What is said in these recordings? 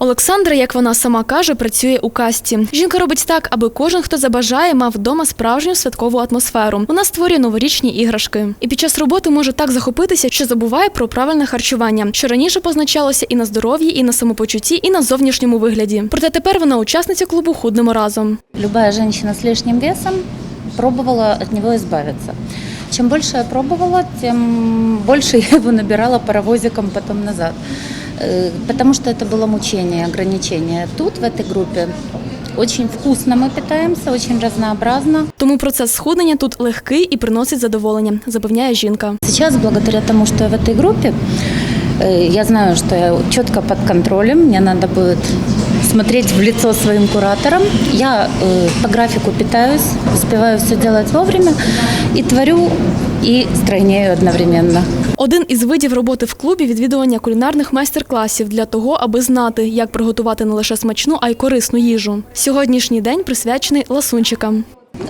Олександра, як вона сама каже, працює у касті. Жінка робить так, аби кожен, хто забажає, мав вдома справжню святкову атмосферу. Вона створює новорічні іграшки. І під час роботи може так захопитися, що забуває про правильне харчування, що раніше позначалося і на здоров'ї, і на самопочутті, і на зовнішньому вигляді. Проте тепер вона учасниця клубу Худнемо разом. Любая женщина с лишним весом пробовала от него избавиться. Чем больше я пробовала, тем больше я его набирала паровозиком потом назад. Э, Потому что это было мучение, ограничение. Тут, в этой группе, очень вкусно мы питаемся, очень разнообразно. Тому процес схуднення тут легкий і приносить задоволення, запевняє жінка. Сейчас, благодаря тому, что я в этой группе, э, я знаю, что я четко под контролем, мне надо будет смотреть в лицо своим кураторам. Я э, по графику питаюсь, успеваю все делать вовремя и творю, и стройнею одновременно. Один із видів роботи в клубі відвідування кулінарних майстер-класів для того, аби знати, як приготувати не лише смачну, а й корисну їжу. Сьогоднішній день присвячений ласунчикам.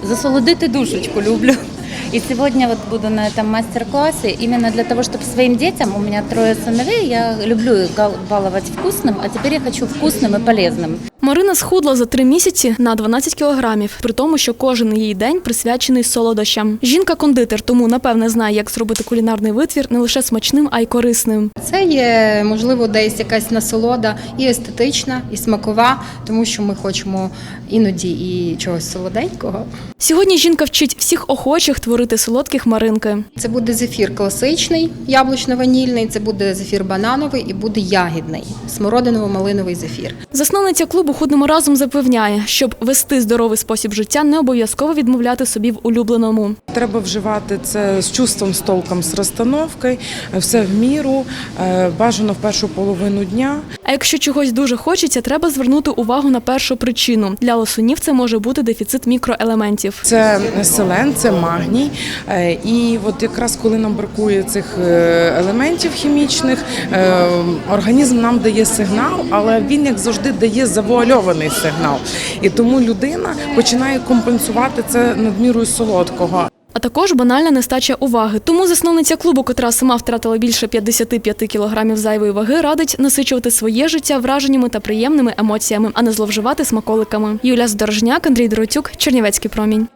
Засолодити душечку люблю. И сегодня вот буду на этом мастер-классе именно для того, чтобы своим детям, у меня трое сыновей, я люблю их гал- баловать вкусным, а теперь я хочу вкусным и полезным. Марина схудла за три місяці на 12 кілограмів, при тому, що кожен її день присвячений солодощам. Жінка-кондитер, тому напевне знає, як зробити кулінарний витвір не лише смачним, а й корисним. Це є можливо десь якась насолода і естетична, і смакова, тому що ми хочемо іноді і чогось солоденького. Сьогодні жінка вчить всіх охочих творити солодких маринки. Це буде зефір класичний, яблучно-ванільний, це буде зефір банановий і буде ягідний, смородиново-малиновий зефір. Засновниця клубу Худнемо разом запевняє, щоб вести здоровий спосіб життя, не обов'язково відмовляти собі в улюбленому. Треба вживати це з чувством, з толком, з розстановкою, все в міру, е, бажано в першу половину дня. А якщо чогось дуже хочеться, треба звернути увагу на першу причину. Для лосунів це може бути дефіцит мікроелементів. Це селен, це магній. Е, І от якраз коли нам бракує цих е, елементів хімічних, організм нам дає сигнал, але він, як завжди, дає завуальований сигнал. І тому людина починає компенсувати це надмірою солодкого. А також банальна нестача уваги. Тому засновниця клубу, котра сама втратила більше 55 кілограмів зайвої ваги, радить насичувати своє життя враженнями та приємними емоціями, а не зловживати смаколиками. Юля Здорожняк, Андрій Доротюк, Чернівецький промінь.